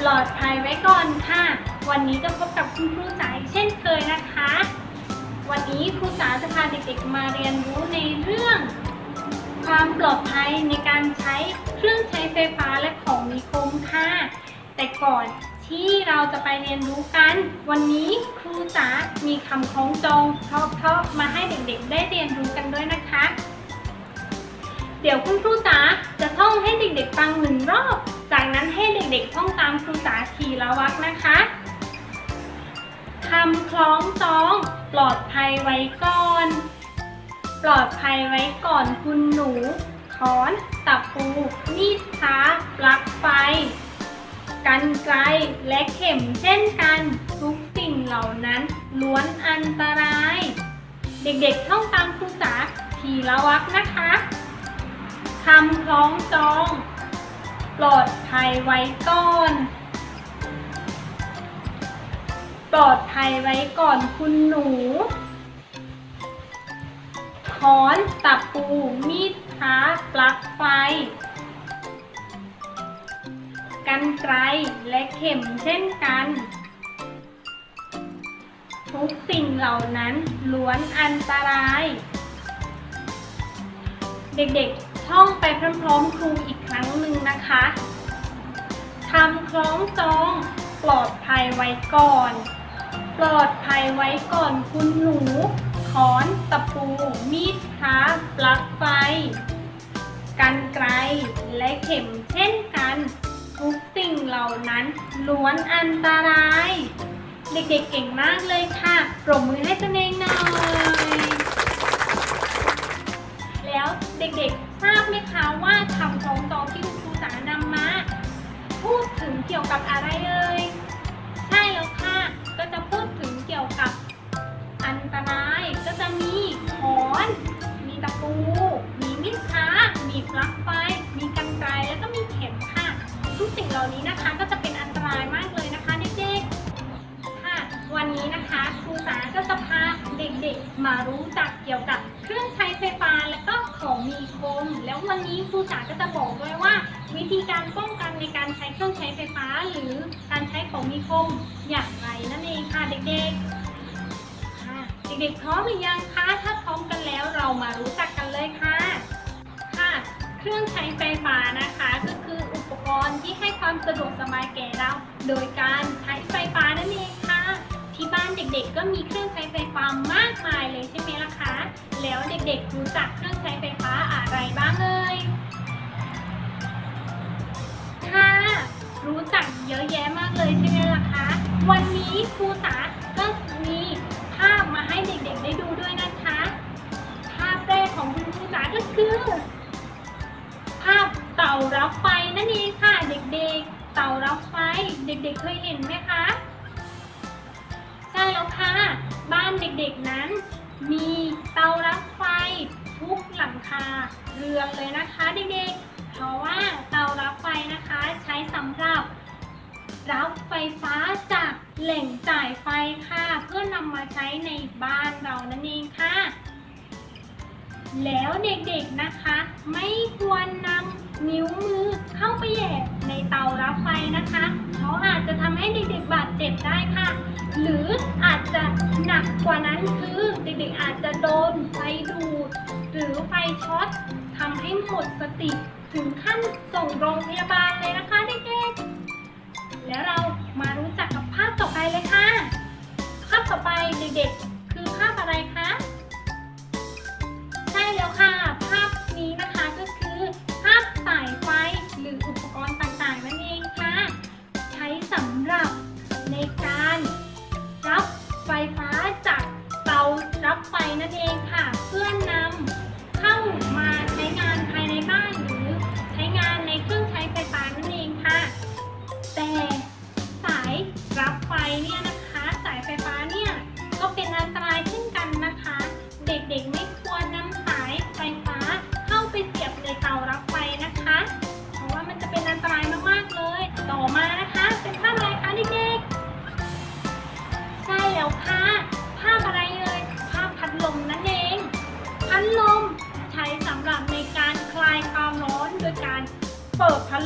ปลอดภัยไว้ก่อนค่ะ วันนี้ก็พบกับคุณครูจ๋าอีกเช่นเคยนะคะ วันนี้ครูจ๋าจะพาเด็กๆมาเรียนรู้ในเรื่อง ความปลอดภัยในการใช้เครื่องใช้ไฟฟ้าและของมีคมค่ะ แต่ก่อนที่เราจะไปเรียนรู้กัน วันนี้ครูจ๋ามีคำคล้องจองเพราะๆมาให้เด็กๆ ได้เรียนรู้กันด้วยนะคะ เดี๋ยวคุณครูจ๋าจะท่องให้เด็กๆฟังหนึ่งรอบ จากนั้นให้เด็กๆท่องตามครูจ๋าทีละวรรคนะคะคำคล้องจองปลอดภัยไว้ก่อน ปลอดภัยไว้ก่อนคุณหนูค้อนตับปูมีดช้าปลั๊กไฟกันไกลและเข็มเช่นกัน ทุกสิ่งเหล่านั้นล้วนอันตราย เด็กๆท่องตามครูจ๋าทีละวรรคนะคะคำคล้องจอง ปลอดภัยไว้ก่อน ปลอดภัยไว้ก่อนคุณหนู ค้อนตับปูมีดช้าปลั๊กไฟ กันไกลและเข็มเช่นกัน ทุกสิ่งเหล่านั้นล้วนอันตราย เด็กๆ ท่องไปพร้อมๆครูอีกครั้งหนึ่งนะคะทำคล้องจองปลอดภัยไว้ก่อน ปลอดภัยไว้ก่อนคุณหนูค้อนตะปู มีดพระปลั๊กไฟ กันไกลและเข็มเช่นกัน ทุกสิ่งเหล่านั้นล้วนอันตราย เด็กๆเก่งมากเลยค่ะปรบมือให้ตัวเองหน่อย แล้วเด็กๆ ทราบไหมคะว่าคำของจองที่คุณครูสานำมาพูดถึงเกี่ยวกับอะไรเอ่ยใช่แล้วค่ะ ก็จะพูดถึงเกี่ยวกับอันตรายก็จะมีค้อน มีตะปู มีมีดช้ามีปลั๊กไฟ มีกันไกรแล้วก็มีเข็มค่ะ ทุกสิ่งเหล่านี้นะคะก็จะเป็นอันตรายมากเลยนะคะเด็กๆค่ะ วันนี้นะคะครูสาก็จะพาเด็กๆมารู้จัก กี่ยวกับเครื่องใช้ไฟฟ้าและก็ของมีคม แล้ววันนี้ครูสาก็จะบอกด้วยว่า วิธีการป้องกันในการใช้เครื่องใช้ไฟฟ้า หรือการใช้ของมีคมอย่างไรนั่นเองค่ะเด็กๆค่ะเด็กๆพร้อมหรือยังคะถ้าพร้อมกันแล้วเรามารู้จักกันเลยค่ะค่ะเครื่องใช้ไฟฟ้านะคะก็คืออุปกรณ์ที่ให้ความสะดวกสบายแก่เรา โดยการใช้ไฟฟ้านั่นเองค่ะ ที่บ้านเด็กๆ ก็มีเครื่องใช้ไฟฟ้ามากมายเลยใช่ไหมล่ะคะ แล้วเด็กๆรู้จักเครื่องใช้ไฟฟ้าอะไรบ้างเอ่ยค่ะ รู้จักเยอะแยะมากเลยใช่ไหมล่ะคะ วันนี้ครูสาก็มีภาพมาให้เด็กๆได้ดูด้วยนะคะ ภาพแรกของคุณครูสาก็คือ ภาพเต่ารับไฟนั่นเองค่ะเด็กๆ เต่ารับไฟ เด็กๆเคยเห็นไหมคะ แล้วค่ะ บ้านเด็กๆนั้น มีเตารับไฟทุกหลังคาเรือนเลยนะคะเด็กๆ เพราะว่าเตารับไฟนะคะใช้สำหรับ รับไฟฟ้าจากแหล่งจ่ายไฟค่ะ เพื่อนำมาใช้ในบ้านเรานั่นเองค่ะ แล้วเด็กๆนะคะ ไม่ควรนำนิ้วมือเข้าไปแหย่ในเตารับไฟนะคะเพราะอาจจะทำให้เด็กๆบาดเจ็บได้ค่ะ หรืออาจจะหนักกว่านั้นคือเด็กๆอาจจะโดนไฟดูดหรือไฟช็อตทำให้หมดสติถึงขั้นส่งโรงพยาบาลเลยนะคะเด็กๆแล้วเรา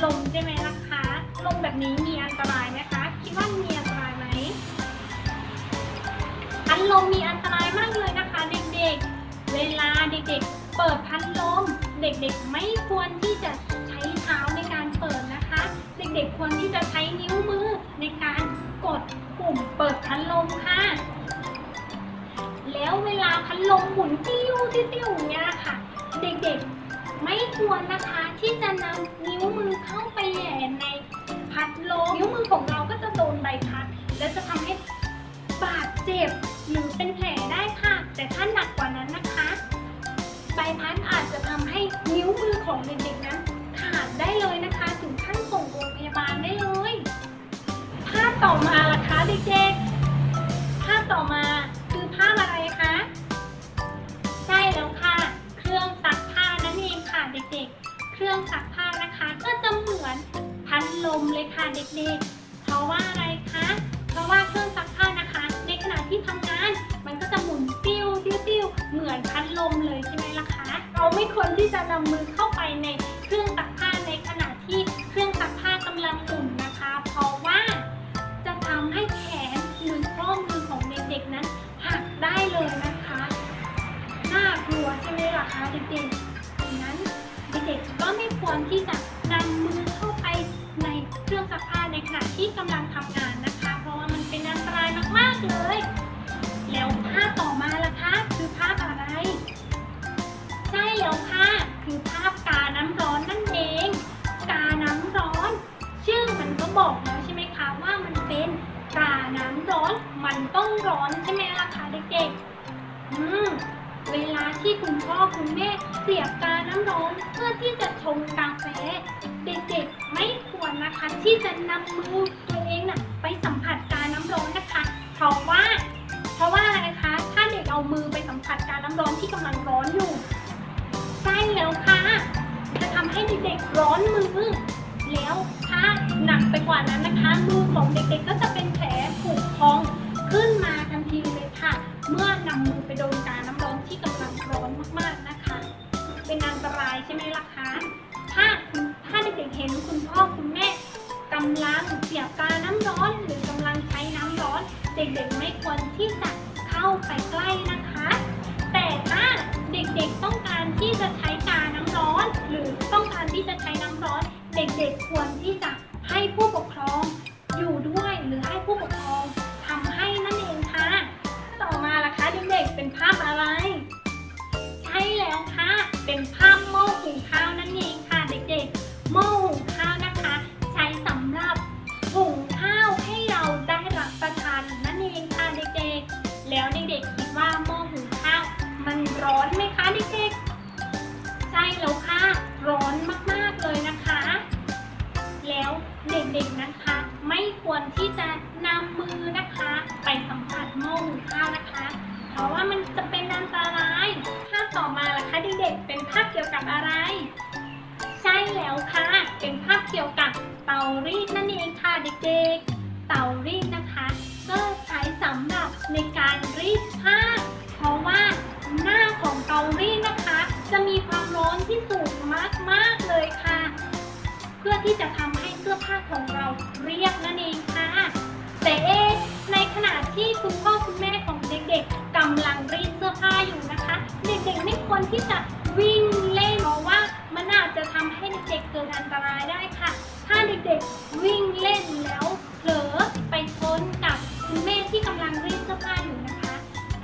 ลมใช่ไหมล่ะคะลมแบบนี้มีอันตรายไหมคะ คิดว่ามีอันตรายไหมพัดลมมีอันตรายมากเลยนะคะ เด็กๆ เวลาเด็กๆ เปิดพัดลม เด็กๆไม่ควรที่จะใช้เท้าในการเปิดนะคะ เด็กๆควรที่จะใช้นิ้วมือในการกดปุ่มเปิดพัดลมค่ะ แล้วเวลาพัดลมหมุนติ้วติ้วเนี่ยค่ะ เด็กๆ ไม่ควรนะคะที่จะนำนิ้วมือเข้าไปแหย่ในพัดลมนิ้วมือของเราก็จะโดนใบพัด และจะทำให้บาดเจ็บหรือเป็นแผลได้ค่ะ แต่ถ้าหนักกว่านั้นนะคะ ใบพัดอาจจะทำให้นิ้วมือของเด็กๆนั้นขาดได้เลยนะคะ ถึงขั้นส่งโรงพยาบาลได้เลยภาพต่อมาล่ะคะเด็กๆ รื่องซักผ้านะคะ ก็จะเหมือนพัดลมเลยค่ะเด็กๆ เพราะว่าอะไรคะ เพราะว่าเครื่องซักผ้านะคะ ในขณะที่ทำงาน มันก็จะหมุนติ้วติ้วติ้วเหมือนพัดลมเลยใช่ไหมล่ะคะ เราไม่ควรที่จะนำมือเข้าไปในเครื่องซักผ้าในขณะที่เครื่องซักผ้ากำลังหมุนนะคะ เพราะว่าจะทำให้แขนหรือข้อมือของเด็กๆนั้นหักได้เลยนะคะ น่ากลัวใช่ไหมล่ะคะเด็กๆดังนั้นเด็กๆ ก็ไม่ควรที่จะนำมือเข้าไปในเครื่องซักผ้าในขณะที่กำลังทำงานนะคะ เพราะว่ามันเป็นอันตรายมากๆเลย แล้วภาพต่อมาล่ะคะคือภาพอะไร ใช่แล้วค่ะคือภาพกาน้ำร้อนนั่นเอง กาน้ำร้อน ชื่อมันก็บอกแล้วใช่ไหมคะว่ามันเป็นกาน้ำร้อน มันต้องร้อนใช่ไหมล่ะคะ คุณพ่อคุณแม่เสียบกาน้ำร้อนเพื่อที่จะชงกาแฟ เด็กๆไม่ควรนะคะ ที่จะนำมือตัวเองน่ะไปสัมผัสกาน้ำร้อนนะคะ เพราะว่า เพราะว่าอะไรคะ ถ้าเด็กเอามือไปสัมผัสกาน้ำร้อนที่กำลังร้อนอยู่ใช่แล้วค่ะ จะทำให้เด็กๆร้อนมือ แล้วถ้าหนักไปกว่านั้นนะคะมือของเด็กๆก็จะ ใช่ไหมล่ะคะ ถ้าคุณถ้าเด็กๆเห็นคุณพ่อคุณแม่กำลังเสียบกาน้ำร้อน หรือกำลังใช้น้ำร้อน เด็กๆไม่ควรที่จะเข้าไปใกล้นะคะ แต่ถ้าเด็กๆต้องการที่จะใช้กาน้ำร้อน หรือต้องการที่จะใช้น้ำร้อน เด็กๆควรที่จะ เกี่ยวกับเตารีดนั่นเองค่ะเด็กๆ เตารีดนะคะก็ใช้สำหรับในการรีดผ้า เพราะว่าหน้าของเตารีดนะคะ จะมีความร้อนที่สูงมากๆเลยค่ะ เพื่อที่จะทำให้เสื้อผ้าของเราเรียบนั่นเองค่ะ แต่เอ๊ในขณะที่คุณพ่อคุณแม่ของเด็กๆกำลังรีดเสื้อผ้าอยู่นะคะ เด็กๆไม่ควรที่จะวิ่ง มันอาจจะทำให้เด็กๆเกิดอันตรายได้ค่ะ ถ้าเด็กๆวิ่งเล่นแล้วเผลอไปชนกับคุณแม่ที่กำลังรีดเสื้อผ้าอยู่นะคะ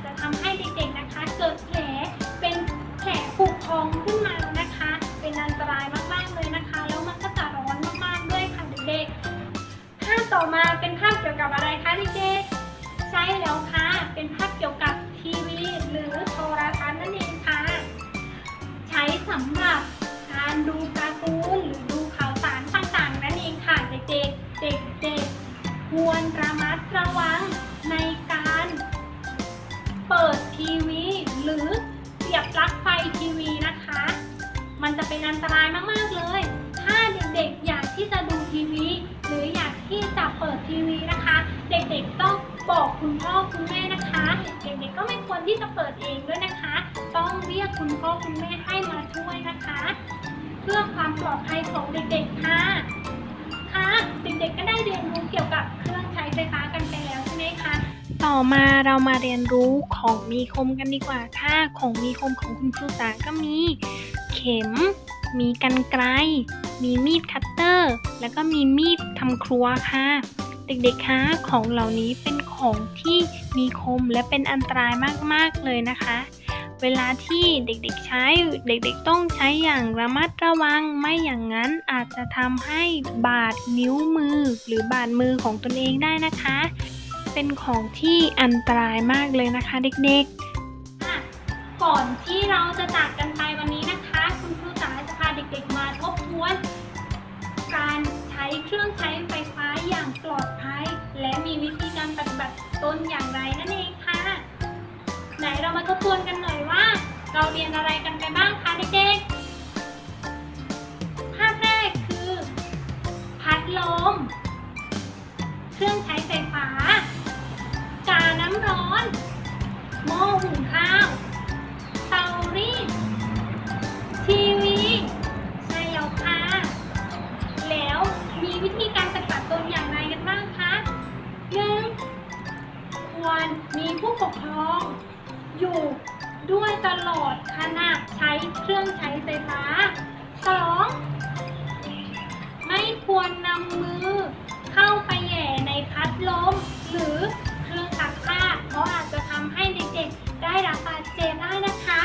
จะทำให้เด็กๆนะคะ เกิดแผลเป็นแผลผุพองขึ้นมานะคะ เป็นอันตรายมากๆเลยนะคะ แล้วมันก็จะร้อนมากๆด้วยค่ะเด็กๆภาพต่อมาเป็นภาพเกี่ยวกับอะไรคะเด็กๆใช่แล้วค่ะเป็นภาพเกี่ยวกับทีวี หรือโทรทัศน์นั่นเองค่ะ ใช้สำหรับ ดูการ์ตูนหรือดูข่าวสารต่างๆนั่นเองค่ะเด็กๆ เด็กๆ ควรระมัดระวังในการเปิดทีวี หรือเสียบปลั๊กไฟทีวีนะคะ มันจะเป็นอันตรายมากๆเลย ถ้าเด็กๆ อยากที่จะดูทีวี หรืออยากที่จะเปิดทีวีนะคะ เด็กๆต้องบอกคุณพ่อคุณแม่นะคะ เด็กๆก็ไม่ควรที่จะเปิดเองด้วยนะคะ ต้องเรียกคุณพ่อคุณแม่ให้มาช่วยนะคะ เพื่อความปลอดภัยของเด็กๆ ค่ะ ค่ะ เด็กๆ ก็ได้เรียนรู้เกี่ยวกับเครื่องใช้ไฟฟ้ากันไปแล้วใช่ไหมคะ ต่อมาเรามาเรียนรู้ของมีคมกันดีกว่าค่ะ ของมีคมของคุณครูสาก็มี เข็ม มีกันไกรมีมีดคัตเตอร์ แล้วก็มีมีดทำครัวค่ะ เด็กๆ คะของเหล่านี้เป็นของที่มีคมและเป็นอันตรายมากๆเลยนะคะ เวลาที่เด็กๆใช้ เด็กๆต้องใช้อย่างระมัดระวัง ไม่อย่างนั้นอาจจะทำให้บาดนิ้วมือ หรือบาดมือของตนเองได้นะคะ เป็นของที่อันตรายมากเลยนะคะ เด็กๆ ก่อนที่เราจะจากกันไปวันนี้นะคะ คุณครูสาจะพาเด็กๆมาทบทวน การใช้เครื่องใช้ไฟฟ้าอย่างปลอดภัย และมีวิธีการปฏิบัติตนอย่างไรนั่นเองค่ะ ไหนเรามาทบทวนกันหน่อย เราเรียนอะไรกันไปบ้างคะเด็กๆ ภาพแรกคือ พัดลม เครื่องใช้ไฟฟ้า กาน้ำร้อน หม้อหุงข้าว เตารีด ทีวีใช่แล้วค่ะแล้วมีวิธีการปฏิบัติตนอย่างไรกันบ้างคะหนึ่งควรมีผู้ปกครองอยู่ ด้วยตลอดขณะใช้เครื่องใช้ไฟฟ้าสองไม่ควรนำมือเข้าไปแหย่ในพัดลม หรือเครื่องซักผ้าเพราะอาจจะทำให้เด็กๆได้รับบาดเจ็บได้นะคะ